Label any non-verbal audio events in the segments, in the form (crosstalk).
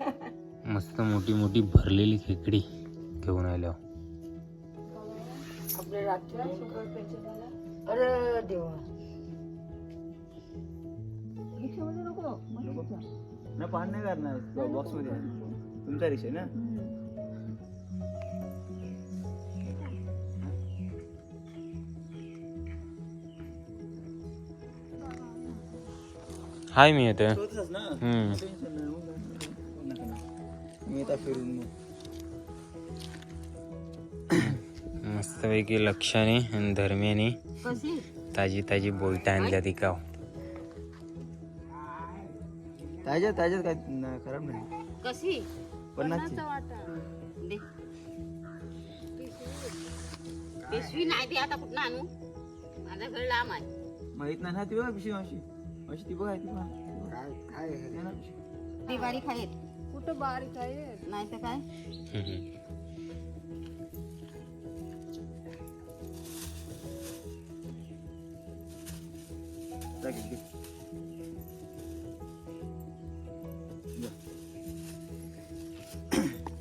मस्त मोठी मोठी भरलेली खेकडी घेऊन आल्या आपले रात्री अरे देवा. ना पान नाही करणार बॉक्समध्ये आहे. तुमचा रिक्षा ना? हाय मी येते. मी येता फिरून मस्तपैकी लक्षाने आणि धर्म्याने कशी? ताजी ताजी बोलता आणल्या ती काव. ताज्यात ताज्यात काय न- खराब नाही. कशी? पन्नासची. दे. पिशवी नाही दे आता कुठं आणू? माझा घर लांब आहे. माहीत नाही ना ती बघा पिशवी मावशी. मावशी ती बघा ती बघा. काय काय आहे? ना कुठं बारीक आहे नाही तर काय.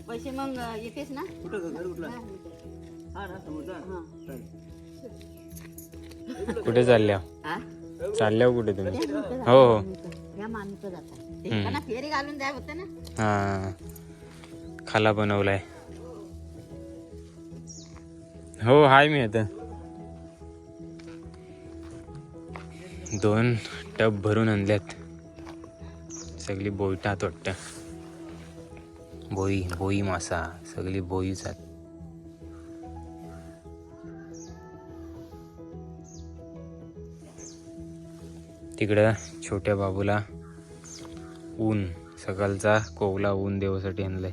पैसे मग येतेस ना कुठं घर कुठला हा ना समोरचा हा. चालेल. कुठे चालल्या हा? चालल्या हो कुठे तुम्ही हो हो. या फेरी घालून होतं ना. हा. खाला बनवलाय. हो हाय मी आता. दोन टब भरून आणल्यात. सगळी बोईटात वाटतं. बोई बोई मासा सगळी बोईच आहेत. तिकडं छोट्या बाबूला ऊन. सकाळचा कोवला ऊन देवासाठी आणलाय.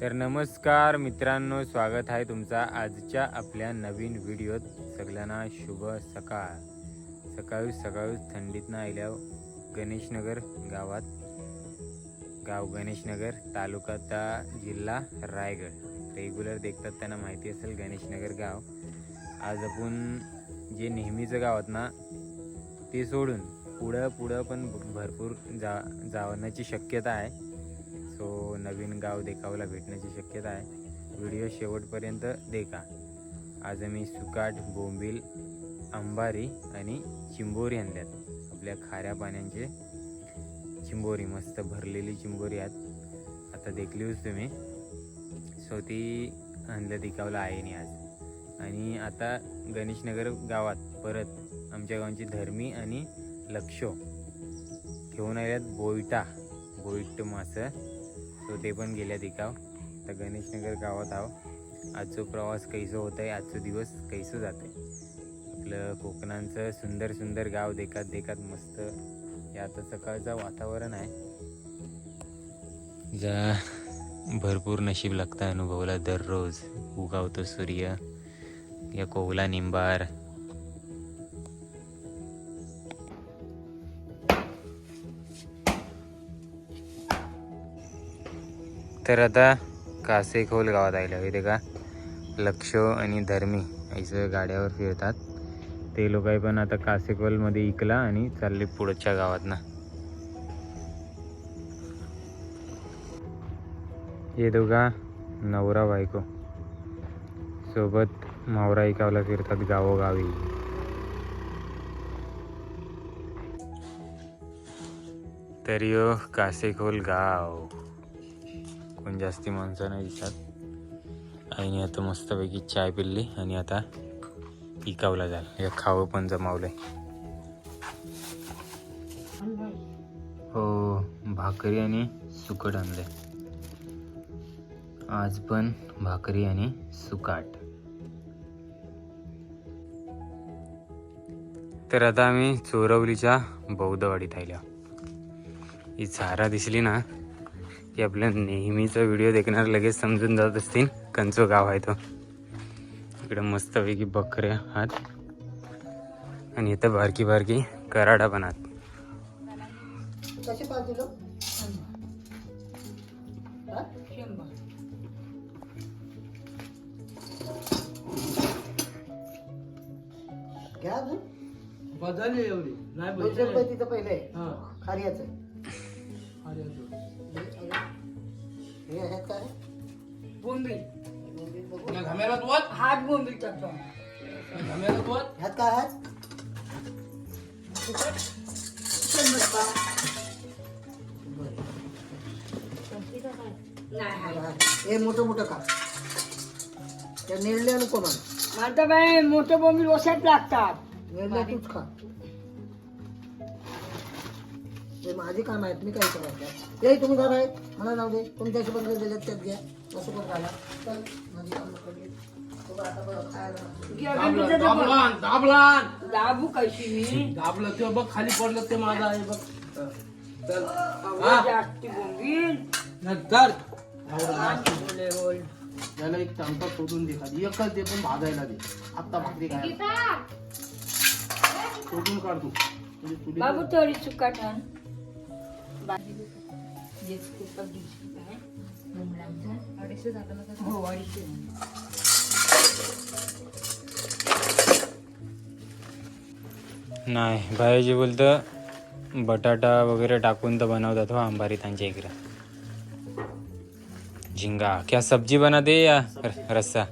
तर नमस्कार मित्रांनो स्वागत आहे तुमचा आजच्या आपल्या नवीन व्हिडिओत. सगळ्यांना शुभ सकाळ. सकाळी सकाळी थंडीतनं आल्यावर गणेशनगर गावात गाव गणेशनगर तालुका ता जिल्हा रायगड. रेग्युलर देखतात त्यांना माहिती असेल गणेशनगर गाव. आज आपण जे नेहमीचं गाव आहेत ना ते सोडून पुढं पुढं पण भरपूर जा जाण्याची शक्यता आहे. सो नवीन गाव देखावला भेटण्याची शक्यता आहे. व्हिडिओ शेवटपर्यंत देखा. आज आम्ही सुकाट बोंबील अंबारी आणि चिंबोरी आणल्यात. आपल्या खाऱ्या पाण्याचे चिंबोरी मस्त भरलेली चिंबोरी आहेत. आता देखलीच तुम्ही. सो ती आणलं देखावला आहे नाही आज. आणि आता गणेशनगर गावात परत आमच्या गावांची धर्मी आणि लक्षो घेऊन आल्यात बोईटा बोईट मासं. सो ते पण गेल्या दिकाव तर गणेशनगर गावात आहो. आजचो प्रवास कैसं होत आहे आजचं दिवस कैसं जात आहे आपलं कोकणांचं सुंदर सुंदर गाव देखात देखात मस्त. हे आता सकाळचं वातावरण आहे. जा. भरपूर नशीब लागतं अनुभवला दररोज. उगावतो सूर्य. या कोवला निंबार. तर आता कासेखोल गावात आले होते का? लक्ष आणि धर्मी असं गाड्यावर फिरतात. ते लोक पण आता कासेखोलमध्ये इकला आणि चालले पुढच्या गावात ना हे दोघा नवरा बायको. सोबत मावरा ऐकावला फिरतात गावोगावी तरी कासेखोल गाव. कोण जास्ती माणसं नाही दिसत. आईने आता मस्तपैकी चाय पिल्ली आणि आता इकावला जाल या खावं पण जमावलंय. हो भाकरी आणि सुकट आणलंय. आज पण भाकरी आणि सुकाट. तर आता आम्ही चोरवलीच्या बौद्धवाडीत आल्या ही चारा दिसली ना की आपल्या नेहमीचा व्हिडिओ देखणार लगेच समजून जात असतील कंचो गाव आहे तो. इकडे मस्तपैकी बकऱ्या आहात. आणि इथं बारकी बारकी कराडा पण आहात. घ्या बदलली एवढी. नाही दोनशे रुपये बदलली. तिथं पहिले हा. खारियाचं अरे. हे काय वाच. हात वाच. ह्यात काय आहे नाही हे मोठं मोठं का? त्या नेरल्या नको मला. माझं बाई मोठे बोंबील वशात लागतात. नेरल्या तूच खा. हे माझे काम आहेत मी काय करायचं ते तुम्ही घर आहे मला जाऊ दे. तुमच्या हिशोबाने दिलेत त्यात घ्या. असं पण घाला चल माझी कामं. तू आता बघ, खायला. दाबू कशी मी? दाबलं ते बघ खाली पडलं ते माझं आहे बघ. हा. चल. आवडे जास्ती बोंबील. नंतर एवढं आणि जास्त. बोले बोल. त्याला एक चमचा सोडून दे खाली. एकच दे पण भाजायला दे. आता भाकरी काय सोडून काढ तू म्हणजे तुझी बाबू थोडी चुका ठण जे काय अडीचशे झालं हो। अडीचशे नाही। भाईजी बोलतं बटाटा वगैरे टाकून तर बनवतात हो आंबारी त्यांच्या इकडे. झिंगा क्या सब्ज़ी बनाते या रस्सा?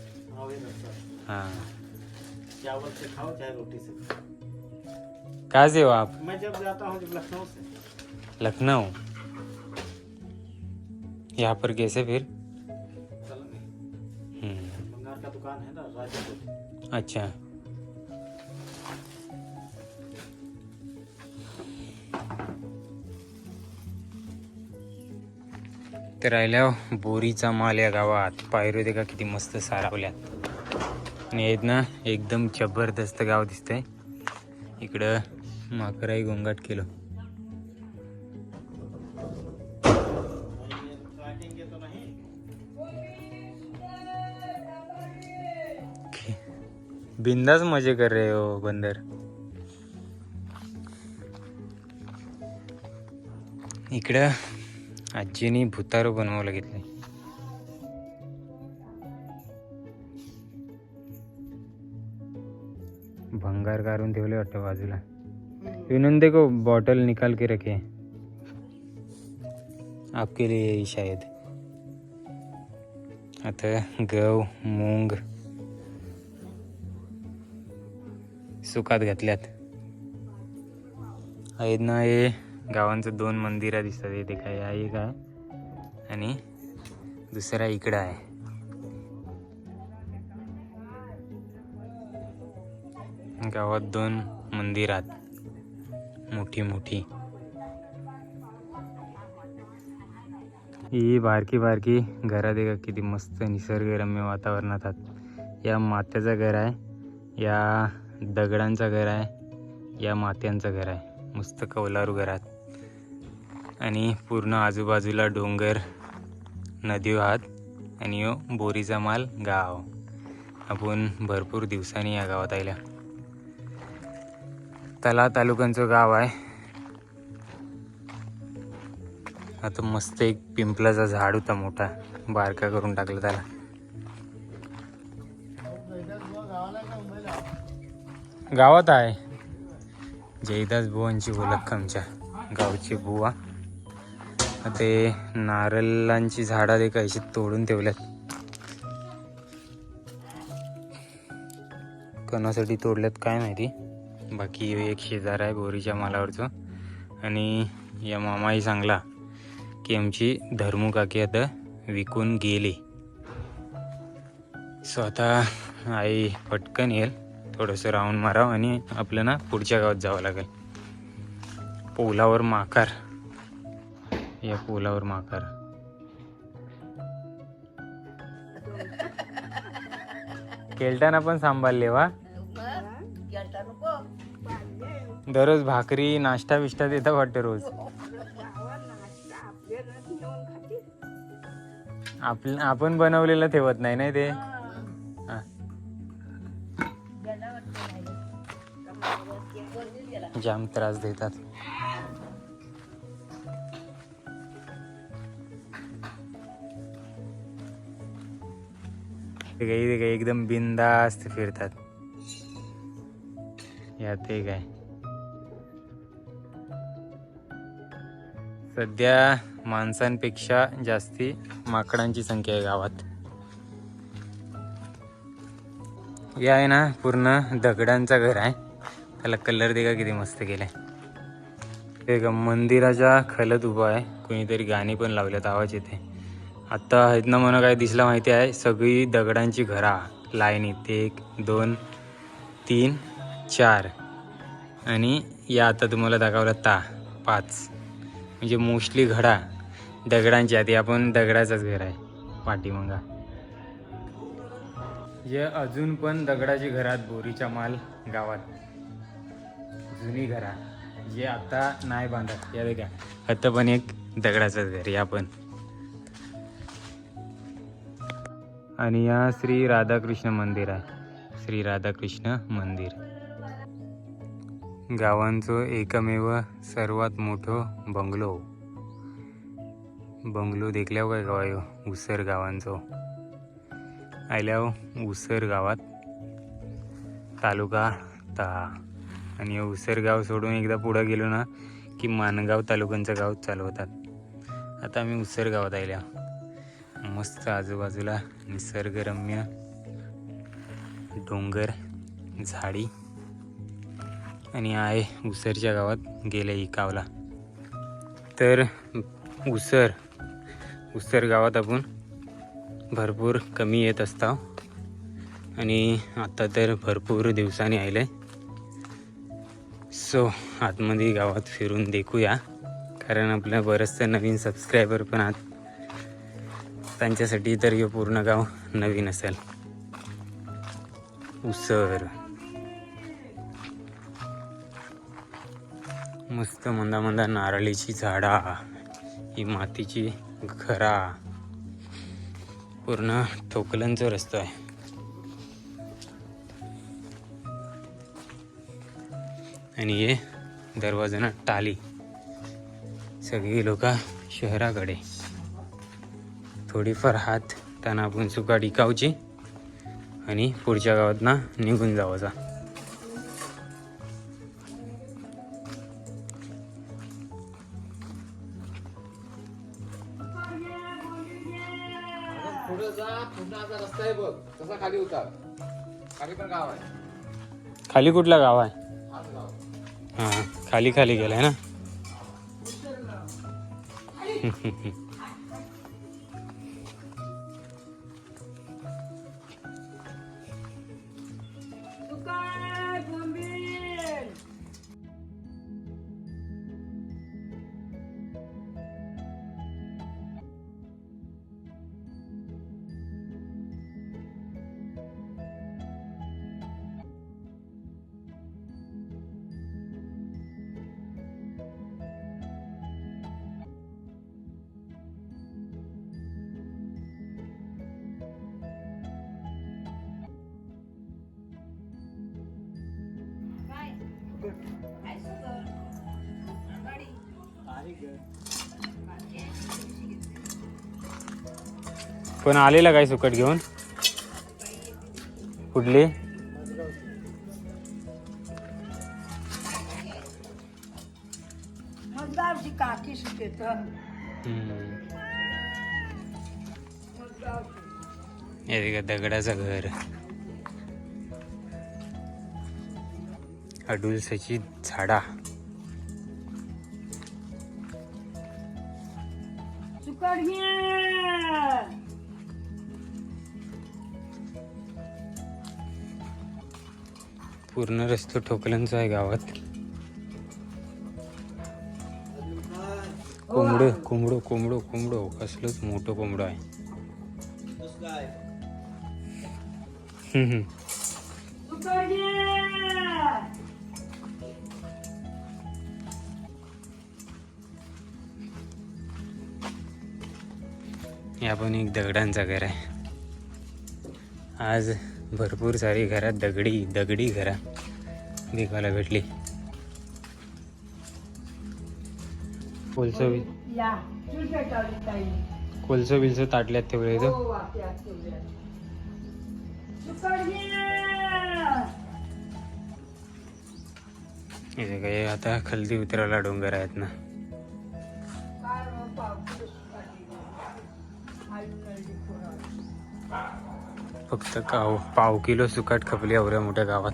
हाँ कहाँ से हो आप? मैं जब जाता हूँ जब लखनऊ से। लखनऊ? यहाँ पर कैसे फिर? का दुकान है ना राजपूत अच्छा। ते राहिल्या बोरीचा माल या गावात. पायरो ते का किती मस्त सारावल्यात आणि आहेत ना एकदम जबरदस्त गाव दिसतंय. इकडं माकराई गोंगाट केलं. बिंदास मजे कर रहे हो बंदर. इकडं आजीनी भुतारो बनवावं घेतलंय. भंगार काढून ठेवले वाटतं बाजूला. विनंती देखो बॉटल निकाल के रखे। आपके लिए ही शायद। आता गव मूंग सुकात घातल्यात। आहेत ना हे गावांचं दोन मंदिरं दिसतात इथे काय आहे एक आहे आणि दुसरा इकडं आहे. गावात दोन मंदिरात. मोठी मोठी. ही बारकी बारकी घरात आहे का किती मस्त निसर्गरम्य वातावरणात आहेत. या मात्याचं घर आहे या दगडांचं घर आहे या मात्यांचं घर आहे. मस्त कौलारू घरात आणि पूर्ण आजूबाजूला डोंगर नदी आहात आणि यो बोरीचा माल गाव. आपण भरपूर दिवसांनी या गावात आल्या तला तालुक्यांचं गाव आहे. आता मस्त एक पिंपलाचा झाड होता मोठा. बारका करून टाकला त्याला. गावात आहे. जयदास बुवांची ओळख आमच्या गावची बुवा. ते नारळांची झाडं ते कशी तोडून ठेवल्यात. कणासाठी तोडल्यात काय माहिती? बाकी एक शेजार आहे बोरीच्या मालावरचं. आणि या मामाही सांगला की आमची धर्मू काकी आता विकून गेली. सो आता आई पटकन येईल. थोडंसं राऊंड मारावं आणि आपलं ना पुढच्या गावात जावं लागेल. पोलावर माकार या पोलावर माकार (laughs) केलटाना पण सांभाळले वा. दररोज भाकरी नाश्ता बिष्टा देता वाटतं रोज. आप आपण बनवलेलं ठेवत नाही ना ते? जाम त्रास देतात. ते काही ते काही एकदम बिंदास्त फिरतात. या ते काय? सध्या माणसांपेक्षा जास्ती माकडांची संख्या आहे गावात. हे आहे ना पूर्ण दगडांचा घर आहे. त्याला कलर दे का किती मस्त केलाय. ते का मंदिराच्या खलत उभा आहे. कोणीतरी गाणी पण लावल्यात आवाज येते आता आहेत ना मला काय दिसलं माहिती आहे सगळी दगडांची घरा. लाईनीत एक दोन तीन चार. आणि या आता तुम्हाला दाखवलं ता पाच. म्हणजे मोस्टली घडा. दगडांची आधी आपण दगडाचंच घर आहे. पाठीमागा. जे म्हणजे अजून पण दगडाची घरात बोरीच्या माल गावात. जुनी घरा. जे आता नाही बांधत. या देखा आता पण एक दगडाचंच घर या पण. आणि या श्री राधाकृष्ण मंदिर आहे. श्री राधाकृष्ण मंदिर. गावांचो एकमेव सर्वात मोठो बंगलो. बंगलो देखल्याव काय गावा उसर गावांचो. आयल्या उसर गावात तालुका ता. आणि उसर गाव सोडून एकदा पुढं गेलो ना की मानगाव तालुक्यांचं गाव चालवतात. आता आम्ही उसर गावात आयल्या. मस्त आजूबाजूला निसर्गरम्य डोंगर झाडी आणि आहे उसरच्या गावात गेले इकावला. तर उसर उसर गावात आपण भरपूर कमी येत असता आणि आता तर भरपूर दिवसांनी आले सो आतमध्ये गावात फिरून देखूया. कारण आपल्या बरंचसं नवीन सबस्क्रायबर पण आत. त्यांच्यासाठी तर हे पूर्ण गाव नवीन असेल. उसर. मस्त मंदा मंदा नारळीची झाडा ही मातीची घरा. पूर्ण ठोकलांचा रस्ता आहे. आणि हे दरवाजाना टाली. सगळी लोक शहराकडे. थोडीफार हात त्यांना आपण सुका टिकावची आणि पुढच्या गावात ना निघून जावाचा. खाली उतार. खाली पण गाव आहे. खाली कुठला गाव आहे? हाच गाव. हां खाली खाली गेलाय ना? (laughs) पण आलेला काय सुकट घेऊन? कुठली? काकी बघा, दगडाचं घर. अडुलसाची झाडा. पूर्ण रस्तो ठोकल्यांचा आहे गावात. कोंबडो कोंबडो कोंबडो कोंबडो. कसलंच मोठं कोंबडो आहे. हे पण एक दगडांचा घर आहे आज भरपूर सारी घरात दगडी दगडी घरा देखायला भेटली कोलसो या बिलसो ताटल्यात ठेवले तो वाट्यात ठेवल्या. सुकट घे. इथे काही आता खालती उतरायला डोंगर आहेत ना फक्त काव पाव किलो सुकाट खपली एवढ्या मोठ्या गावात.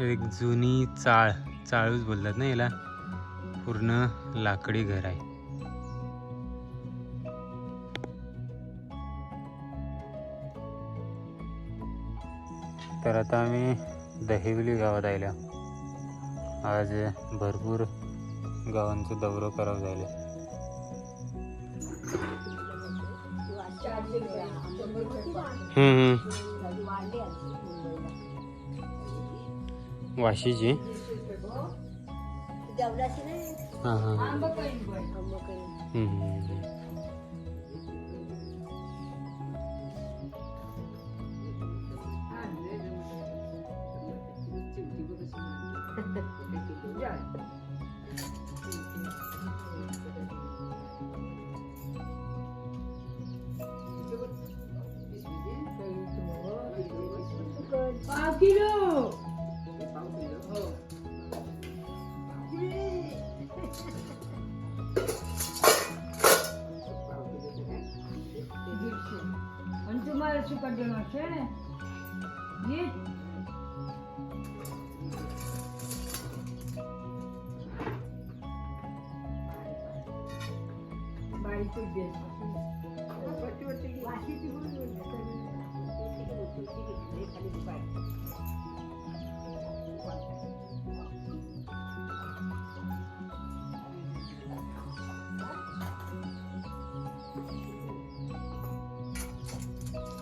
एक जुनी चाळ चाळूच बोलतात ना याला? पूर्ण लाकडी घर आहे. तर आता आम्ही दहिवली गावात आल्या आज भरपूर गावांचं दौरं करावं जायला हम्म, हम्म. वाशीची हां हां हां. हम्म,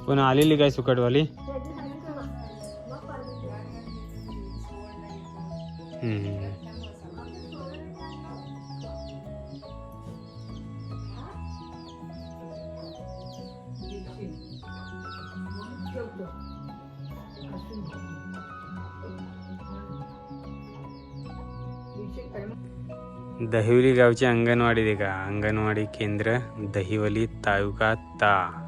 पण आलेली काय सुकटवाली? दहिवली गावची अंगणवाडी दे का अंगणवाडी केंद्र दहिवली तालुका ता.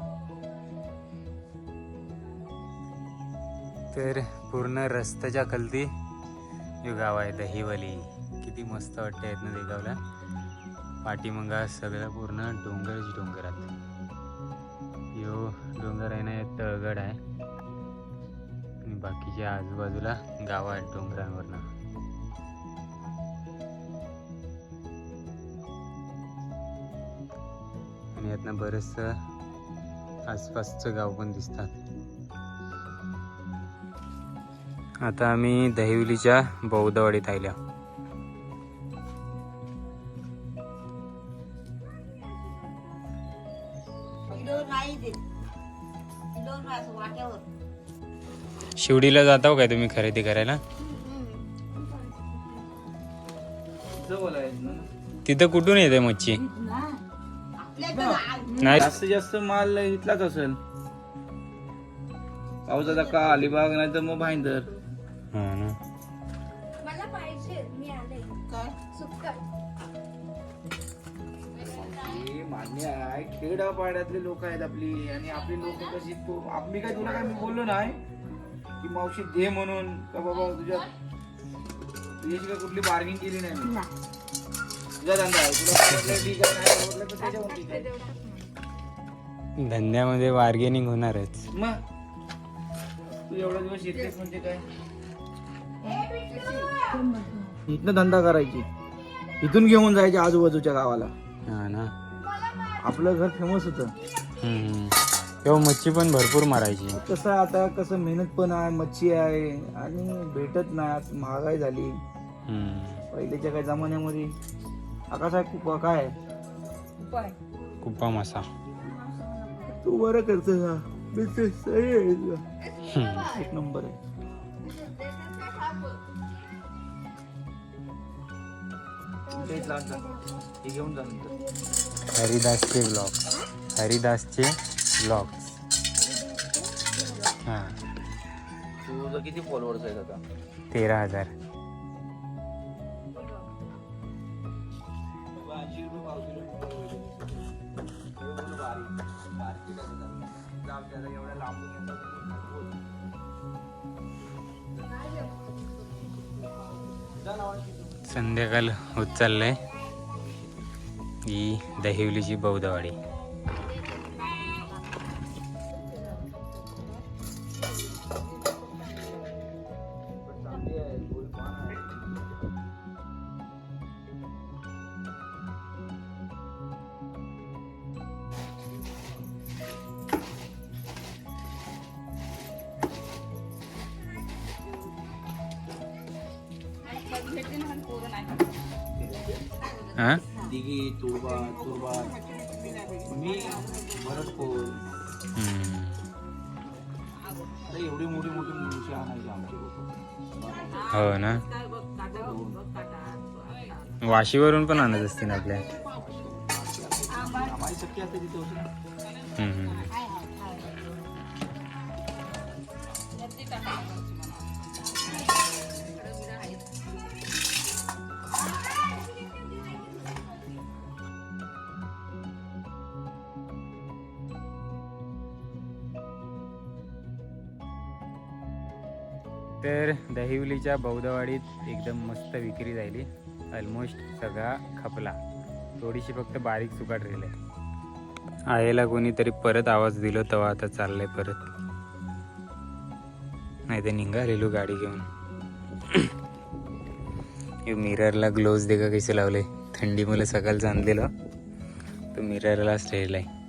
तर पूर्ण रस्त्याच्या खालती हे गाव आहे दहिवली. किती मस्त वाटतं आहेत ना ते गावला. सगळं पूर्ण डोंगरच डोंगरात. यो डोंगर आहे ना तळगड आहे. आणि बाकीच्या आजूबाजूला गाव आहेत डोंगरांवरनं. आणि यातनं बरंचसं आसपासचं गाव पण दिसतात. आता आम्ही दहिवलीच्या बौद्धवाडीत आल्या शिवडीला जाताव हो काय तुम्ही खरेदी करायला? तिथं कुठून येते मच्छी? नाही. जास्तीत जास्त माल इथलाच असेल. पावसाचा का अलिबाग नाही तर मग भाईंदर. हा ना. मला पाहिजे मी आले. काय? हे मान्य आहे. खेडापाड्यातले लोक आहेत आपली. आणि आपली लोक कशी तू आपली काय तुला काय मी बोललो नाही? की मावशी दे म्हणून. का बाबा तुझ्या तुझ्याशी काय कुठली बार्गिंग केली नाही मी? तुझा धंदा आहे. तुला आवडलं ठीक आहे नाही आवडलं तर त्याच्यावर ठीक आहे. धंद्यामध्ये बार्गेनिंग होणारच. मग? तू एवढा दिवस येतेस म्हणजे काय? इथनं धंदा करायची. इथून घेऊन जायचे आजूबाजूच्या गावाला. हा ना. आपलं घर फेमस होतं. हम्म. तेव्हा मच्छी पण भरपूर मारायची. कसं आता कसं मेहनत पण आहे मच्छी आहे आणि भेटत नाही आज महागाई झाली. हम्म. पहिल्याच्या काही जमान्यामध्ये आकाश आहे खूप काय? आहे? कुप्पा मासा. तू बरं करतो. एक नंबर आहे. हरिदासचे ब्लॉग हरिदासचे ब्लॉग हां. तुझं किती फॉलोअर्स आहेत आता? तेरा हजार. संध्याकाळ होत चाललंय. ही दहिवलीची बौद्धवाडी. हां? दिघी तुळबा तुळबा मी भरत कोल हम्म. अरे एवढी मोठी मोठी मुळशी आणायची आमचे लोक. हो ना. वाशीवरून पण आणत असतील आपल्या. आम्हाला शक्य असते तिथे होती. तर दहिवलीच्या बौद्धवाडीत एकदम मस्त विक्री झाली. ऑलमोस्ट सगळा खपला. थोडीशी फक्त बारीक सुकाट राहिली. आईला कोणीतरी परत आवाज दिलो तेव्हा आता चाललंय परत. नाही तर निघालेलो गाडी घेऊन. हे मिररला ग्लोव्ज दे का कसे लावले? थंडी मला सकाळचं आणलेलं. तो मिररलाच ठेवला आहे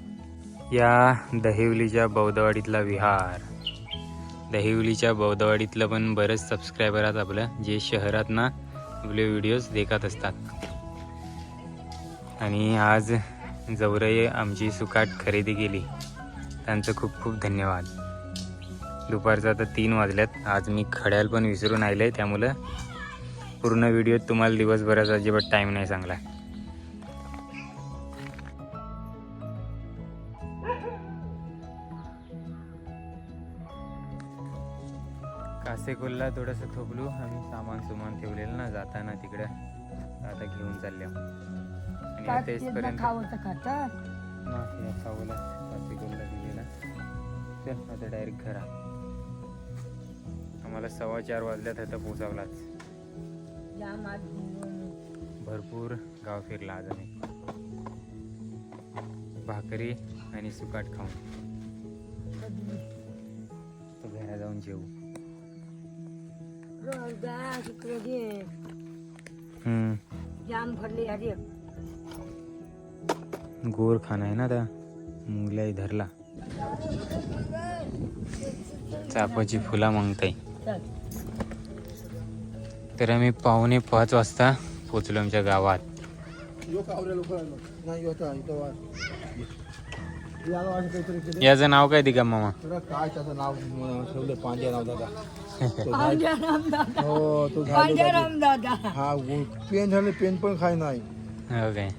या दहिवलीच्या बौद्धवाडीतला विहार. दहिवलीच्या बौद्धवाडीतलं पण बरेच सबस्क्रायबर आहेत आपलं जे शहरात ना आपले व्हिडिओज देखत असतात. आणि आज जवरये आमची सुकाट खरेदी केली. त्यांचं खूप खूप धन्यवाद. दुपारचं आता तीन वाजल्यात आज मी खड्याल पण विसरून आले त्यामुळं पूर्ण व्हिडिओ तुम्हाला दिवसभराचा अजिबात टाईम नाही चांगला. कासेकोलला थोडंसं थोपलू आम्ही सामान सुमान ठेवलेलं ना जाताना तिकडं. आता घेऊन चालले आणि आता इथपर्यंत माफिया खावला. कासेकोलला दिलेला चल आता डायरेक्ट घरा. आम्हाला सव्वा चार वाजल्यात आता पोचावलाच भरपूर गाव फिरला आज आम्ही भाकरी आणि सुकाट खाऊन. घरा जाऊन जेवू हम्म. जाम भरली अरे गोर खाना आहे ना आता. मुंगलाई धरला. चापाची फुला मागताय. तर आम्ही पावणे पाच वाजता पोचलो आमच्या गावात. याचं नाव काय दिगा मामा? काय त्याचं नाव? ठेवलं पांड्या नाव दादा. तो झाड- हो तो झाड हा पेन झालं पेन पण खाय नाही हो काय